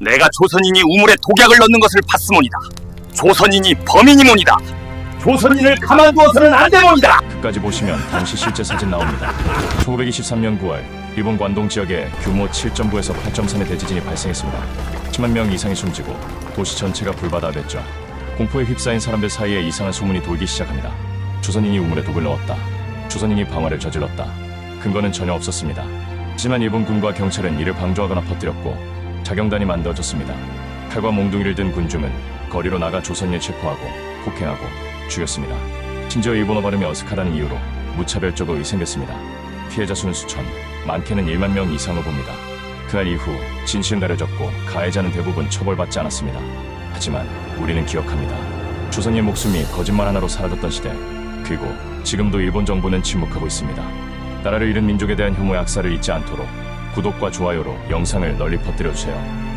내가 조선인이 우물에 독약을 넣는 것을 봤으모니다. 조선인이 범인이모니다. 조선인을 가만두어서는 안 되모니다. 끝까지 보시면 당시 실제 사진 나옵니다. 1923년 9월 일본 관동 지역에 규모 7.9에서 8.3의 대지진이 발생했습니다. 10만 명 이상이 숨지고 도시 전체가 불바다됐죠. 공포에 휩싸인 사람들 사이에 이상한 소문이 돌기 시작합니다. 조선인이 우물에 독을 넣었다. 조선인이 방화를 저질렀다. 근거는 전혀 없었습니다. 하지만 일본 군과 경찰은 이를 방조하거나 퍼뜨렸고 자경단이 만들어졌습니다. 칼과 몽둥이를 든 군중은 거리로 나가 조선인을 체포하고 폭행하고 죽였습니다. 심지어 일본어 발음이 어색하다는 이유로 무차별적으로 의생겼습니다. 피해자 수는 수천, 많게는 1만 명 이상을 봅니다. 그날 이후 진실은 가려졌고 가해자는 대부분 처벌받지 않았습니다. 하지만 우리는 기억합니다. 조선인의 목숨이 거짓말 하나로 사라졌던 시대, 그리고 지금도 일본 정부는 침묵하고 있습니다. 나라를 잃은 민족에 대한 혐오의 악사를 잊지 않도록 구독과 좋아요로 영상을 널리 퍼뜨려 주세요.